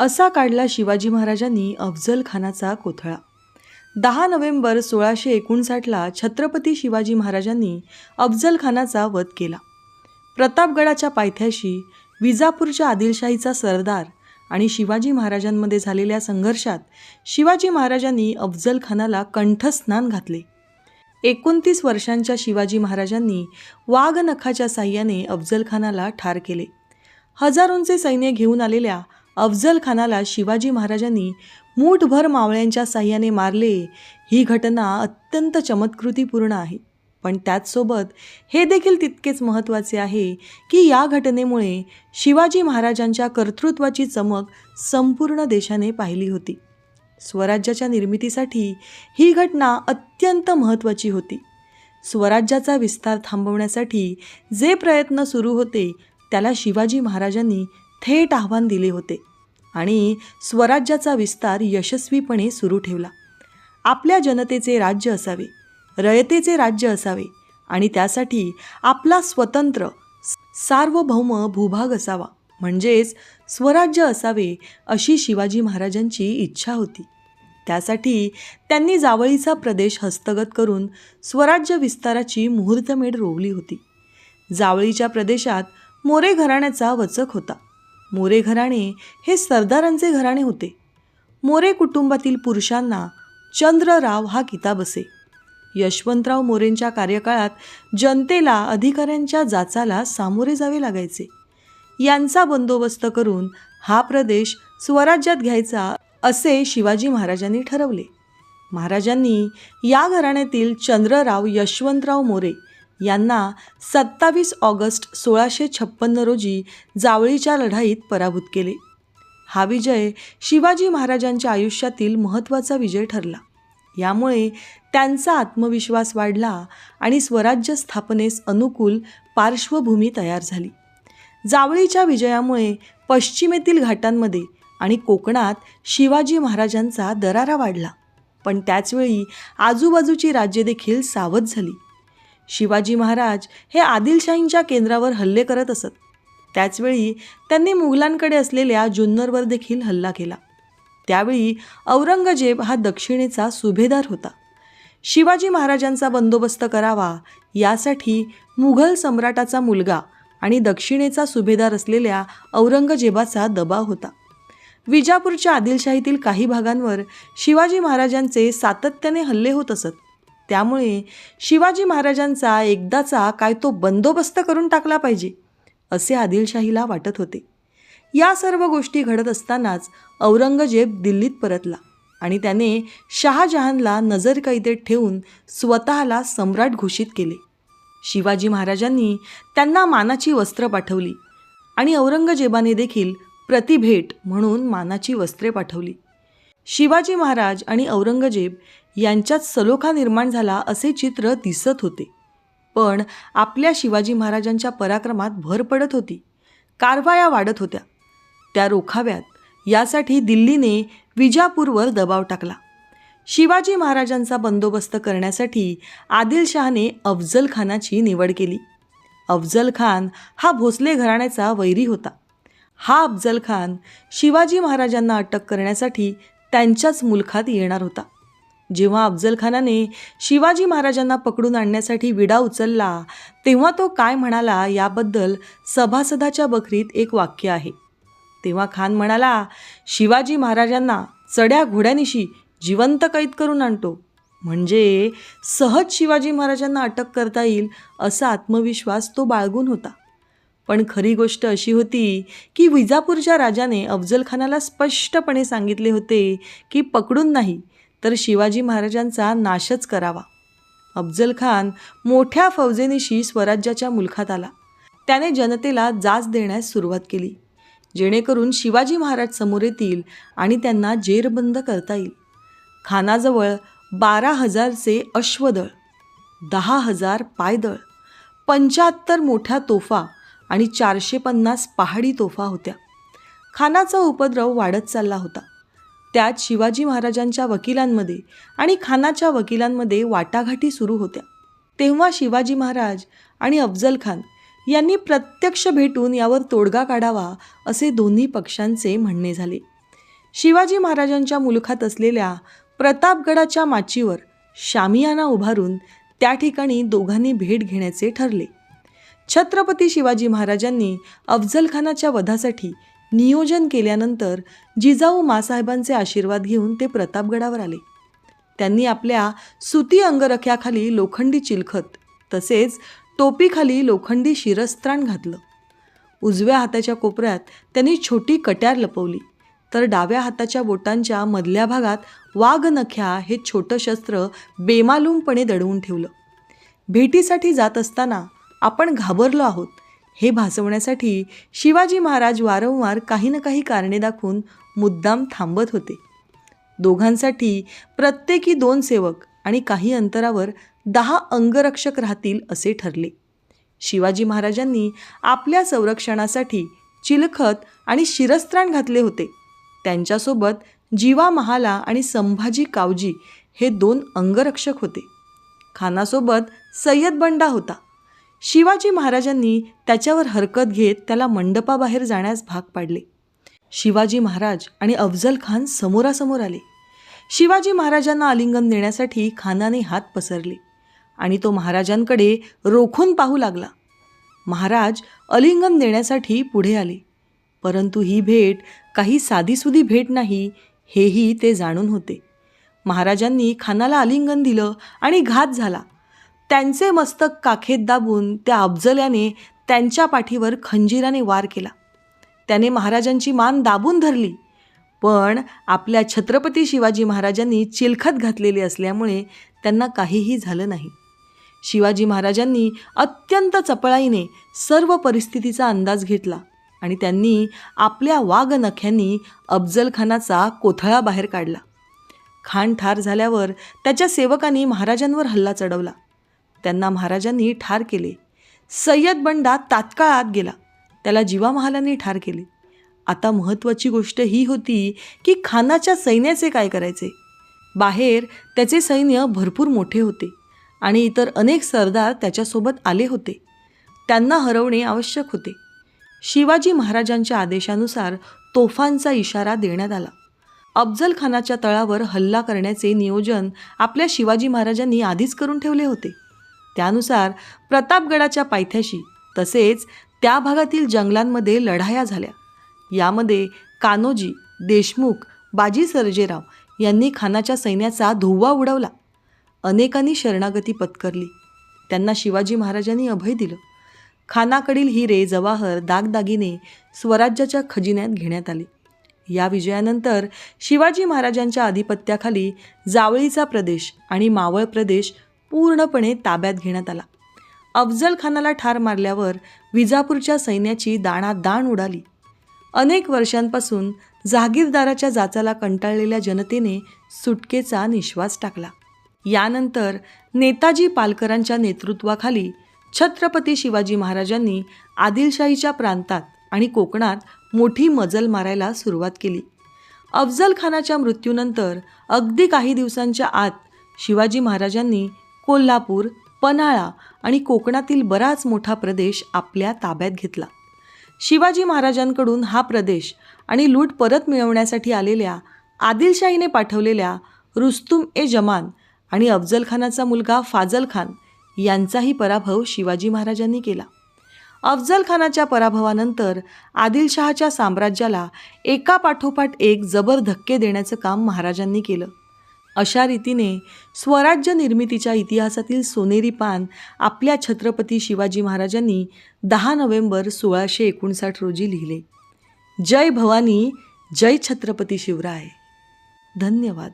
असा काढला शिवाजी महाराजांनी अफजल खानाचा कोथळा. दहा नोव्हेंबर सोळाशे एकोणसाठला छत्रपती शिवाजी महाराजांनी अफजल खानाचा वध केला. प्रतापगडाच्या पायथ्याशी विजापूरच्या आदिलशाहीचा सरदार आणि शिवाजी महाराजांमध्ये झालेल्या संघर्षात शिवाजी महाराजांनी अफजल खानाला कंठस्नान घातले. एकोणतीस वर्षांच्या शिवाजी महाराजांनी वाघनखाच्या साह्याने अफजल खानाला ठार केले. हजारोंचे सैन्य घेऊन आलेल्या अफजल खानाला शिवाजी महाराजांनी मूठभर मावळ्यांच्या साह्याने मारले. ही घटना अत्यंत चमत्कृतीपूर्ण आहे. पण त्याचसोबत हे देखील तितकेच महत्त्वाचे आहे की या घटनेमुळे शिवाजी महाराजांच्या कर्तृत्वाची चमक संपूर्ण देशाने पाहिली होती. स्वराज्याच्या निर्मितीसाठी ही घटना अत्यंत महत्त्वाची होती. स्वराज्याचा विस्तार थांबवण्यासाठी जे प्रयत्न सुरू होते त्याला शिवाजी महाराजांनी थेट आव्हान दिले होते आणि स्वराज्याचा विस्तार यशस्वीपणे सुरू ठेवला. आपल्या जनतेचे राज्य असावे रयतेचे राज्य असावे आणि त्यासाठी आपला स्वतंत्र सार्वभौम भूभाग असावा म्हणजेच स्वराज्य असावे अशी शिवाजी महाराजांची इच्छा होती. त्यासाठी त्यांनी जावळीचा प्रदेश हस्तगत करून स्वराज्य विस्ताराची मुहूर्तमेढ रोवली होती. जावळीच्या प्रदेशात मोरे घराण्याचा वचक होता. मोरे घराणे हे सरदारांचे घराणे होते. मोरे कुटुंबातील पुरुषांना चंद्रराव हा किताब असे यशवंतराव मोरेंच्या कार्यकाळात जनतेला अधिकाऱ्यांच्या जाचाला सामोरे जावे लागायचे. यांचा बंदोबस्त करून हा प्रदेश स्वराज्यात घ्यायचा असे शिवाजी महाराजांनी ठरवले. महाराजांनी या घराण्यातील चंद्रराव यशवंतराव मोरे यांना सत्तावीस ऑगस्ट सोळाशे छप्पन्न रोजी जावळीच्या लढाईत पराभूत केले. हा विजय शिवाजी महाराजांच्या आयुष्यातील महत्त्वाचा विजय ठरला. यामुळे त्यांचा आत्मविश्वास वाढला आणि स्वराज्य स्थापनेस अनुकूल पार्श्वभूमी तयार झाली. जावळीच्या विजयामुळे पश्चिमेतील घाटांमध्ये आणि कोकणात शिवाजी महाराजांचा दरारा वाढला. पण त्याचवेळी आजूबाजूची राज्ये देखील सावध झाली. शिवाजी महाराज हे आदिलशाहींच्या केंद्रावर हल्ले करत असत. त्याचवेळी त्यांनी मुघलांकडे असलेल्या जुन्नरवर देखील हल्ला केला. त्यावेळी औरंगजेब हा दक्षिणेचा सुभेदार होता. शिवाजी महाराजांचा बंदोबस्त करावा यासाठी मुघल सम्राटाचा मुलगा आणि दक्षिणेचा सुभेदार असलेल्या औरंगजेबाचा दबाव होता. विजापूरच्या आदिलशाहीतील काही भागांवर शिवाजी महाराजांचे सातत्याने हल्ले होत असत. त्यामुळे शिवाजी महाराजांचा एकदाचा काय तो बंदोबस्त करून टाकला पाहिजे असे आदिलशाहीला वाटत होते. या सर्व गोष्टी घडत असतानाच औरंगजेब दिल्लीत परतला आणि त्याने शहाजहानला नजरकैदेत ठेवून स्वतःला सम्राट घोषित केले. शिवाजी महाराजांनी त्यांना मानाची वस्त्र पाठवली आणि औरंगजेबाने देखील प्रतिभेट म्हणून मानाची वस्त्रे पाठवली. शिवाजी महाराज आणि औरंगजेब यांच्यात सलोखा निर्माण झाला असे चित्र दिसत होते. पण आपल्या शिवाजी महाराजांच्या पराक्रमात भर पडत होती. कारवाया वाढत होत्या. त्या रोखाव्यात यासाठी दिल्लीने विजापूरवर दबाव टाकला. शिवाजी महाराजांचा बंदोबस्त करण्यासाठी आदिलशहाने अफजल खानाची निवड केली. अफजल खान हा भोसले घराण्याचा वैरी होता. हा अफजल खान शिवाजी महाराजांना अटक करण्यासाठी त्यांच्याच मुलखात येणार होता. जेव्हा अफजलखानाने शिवाजी महाराजांना पकडून आणण्यासाठी विडा उचलला तेव्हा तो काय म्हणाला याबद्दल सभासदाच्या बकरीत एक वाक्य आहे. तेव्हा खान म्हणाला शिवाजी महाराजांना चढ्या घोड्यानिशी जिवंत कैद करून आणतो. म्हणजे सहज शिवाजी महाराजांना अटक करता येईल असा आत्मविश्वास तो बाळगून होता. पण खरी गोष्ट अशी होती की विजापूरच्या राजाने अफजलखानाला स्पष्टपणे सांगितले होते की पकडून नाही तर शिवाजी महाराजांचा नाशच करावा. अफजल खान मोठ्या फौजेनिशी स्वराज्याच्या मुलखात आला. त्याने जनतेला जाच देण्यास सुरुवात केली जेणेकरून शिवाजी महाराज समोर येतील आणि त्यांना जेरबंद करता येईल. खानाजवळ बारा हजारचे अश्वदळ दहा हजार पायदळ पंच्याहत्तर मोठ्या तोफा आणि चारशे पन्नास पहाडी तोफा होत्या. खानाचा उपद्रव वाढत चालला होता. त्यात शिवाजी महाराजांच्या वकिलांमध्ये आणि खानाच्या वकिलांमध्ये वाटाघाटी सुरू होत्या. तेव्हा शिवाजी महाराज आणि अफजल खान यांनी प्रत्यक्ष भेटून यावर तोडगा काढावा असे दोन्ही पक्षांचे म्हणणे झाले. शिवाजी महाराजांच्या मुलखात असलेल्या प्रतापगडाच्या माचीवर शामियाना उभारून त्या ठिकाणी दोघांनी भेट घेण्याचे ठरले. छत्रपती शिवाजी महाराजांनी अफजलखानाच्या वधासाठी नियोजन केल्यानंतर जिजाऊ मासाहेबांचे आशीर्वाद घेऊन ते प्रतापगडावर आले. त्यांनी आपल्या सुती अंगरख्याखाली लोखंडी चिलखत तसेच टोपीखाली लोखंडी शिरस्त्राण घातलं. उजव्या हाताच्या कोपऱ्यात त्यांनी छोटी कट्यार लपवली. तर डाव्या हाताच्या बोटांच्या मधल्या भागात वाघनख्या हे छोटं शस्त्र बेमालूमपणे दडवून ठेवलं. भेटीसाठी जात असताना आपण घाबरलो आहोत. हे भासवण्यासाठी शिवाजी महाराज वारंवार काही ना काही कारणे दाखवून मुद्दाम थांबत होते. दोघांसाठी प्रत्येकी दोन सेवक आणि काही अंतरावर दहा अंगरक्षक राहतील असे ठरले. शिवाजी महाराजांनी आपल्या संरक्षणासाठी चिलखत आणि शिरस्त्राण घातले होते. त्यांच्यासोबत जीवा महाला आणि संभाजी कावजी हे दोन अंगरक्षक होते. खानासोबत सय्यद बंडा होता. शिवाजी महाराजांनी त्याच्यावर हरकत घेत त्याला मंडपाबाहेर जाण्यास भाग पाडले. शिवाजी महाराज आणि अफजल खान समोरासमोर आले. शिवाजी महाराजांना आलिंगन देण्यासाठी खानाने हात पसरले आणि तो महाराजांकडे रोखून पाहू लागला. महाराज अलिंगन देण्यासाठी पुढे आले. परंतु ही भेट काही साधीसुधी भेट नाही हेही ते जाणून होते. महाराजांनी खानाला आलिंगन दिलं आणि घात झाला. त्यांचे मस्तक काखेत दाबून त्या अफजल्याने त्यांच्या पाठीवर खंजीराने वार केला. त्याने महाराजांची मान दाबून धरली. पण आपल्या छत्रपती शिवाजी महाराजांनी चिलखत घातलेली असल्यामुळे त्यांना काहीही झालं नाही. शिवाजी महाराजांनी अत्यंत चपळाईने सर्व परिस्थितीचा अंदाज घेतला आणि त्यांनी आपल्या वाघनख्यांनी अफजलखानाचा कोथळा बाहेर काढला. खान ठार झाल्यावर त्याच्या सेवकांनी महाराजांवर हल्ला चढवला. त्यांना महाराजांनी ठार केले. सय्यद बंडा तात्काळ आत गेला. त्याला जीवा महालांनी ठार केले. आता महत्त्वाची गोष्ट ही होती की खानाच्या सैन्याचे काय करायचे? बाहेर त्याचे सैन्य भरपूर मोठे होते आणि इतर अनेक सरदार त्याच्यासोबत आले होते. त्यांना हरवणे आवश्यक होते. शिवाजी महाराजांच्या आदेशानुसार तोफांचा इशारा देण्यात आला. अफजल खानाच्या तळावर हल्ला करण्याचे नियोजन आपल्या शिवाजी महाराजांनी आधीच करून ठेवले होते. त्यानुसार प्रतापगडाच्या पायथ्याशी तसेच त्या भागातील जंगलांमध्ये लढाया झाल्या. यामध्ये कान्होजी देशमुख बाजी सर्जेराव यांनी खानाच्या सैन्याचा धुव्वा उडवला. अनेकांनी शरणागती पत्करली. त्यांना शिवाजी महाराजांनी अभय दिलं. खानाकडील हिरे जवाहर दागदागिने स्वराज्याच्या खजिन्यात घेण्यात आले. या विजयानंतर शिवाजी महाराजांच्या आधिपत्याखाली जावळीचा प्रदेश आणि मावळ प्रदेश पूर्णपणे ताब्यात घेण्यात आला. अफजल खानाला ठार मारल्यावर विजापूरच्या सैन्याची दाणादाण उडाली. अनेक वर्षांपासून जहागीरदाराच्या जाचाला कंटाळलेल्या जनतेने सुटकेचा निश्वास टाकला. यानंतर नेताजी पालकरांच्या नेतृत्वाखाली छत्रपती शिवाजी महाराजांनी आदिलशाहीच्या प्रांतात आणि कोकणात मोठी मजल मारायला सुरुवात केली. अफजल खानाच्या मृत्यूनंतर अगदी काही दिवसांच्या आत शिवाजी महाराजांनी कोल्हापूर पन्हाळा आणि कोकणातील बराच मोठा प्रदेश आपल्या ताब्यात घेतला. शिवाजी महाराजांकडून हा प्रदेश आणि लूट परत मिळवण्यासाठी आलेल्या आदिलशाहीने पाठवलेल्या रुस्तुम ए जमान आणि अफजलखानाचा मुलगा फाजल खान यांचाही पराभव शिवाजी महाराजांनी केला. अफजलखानाच्या पराभवानंतर आदिलशहाच्या साम्राज्याला एका पाठोपाठ एक जबर धक्के देण्याचं काम महाराजांनी केलं. अशा रीतीने स्वराज्य निर्मितीच्या इतिहासातील सोनेरी पान आपल्या छत्रपती शिवाजी महाराजांनी दहा नोव्हेंबर सोळाशे एकोणसाठ रोजी लिहिले. जय भवानी जय छत्रपती शिवराय. धन्यवाद.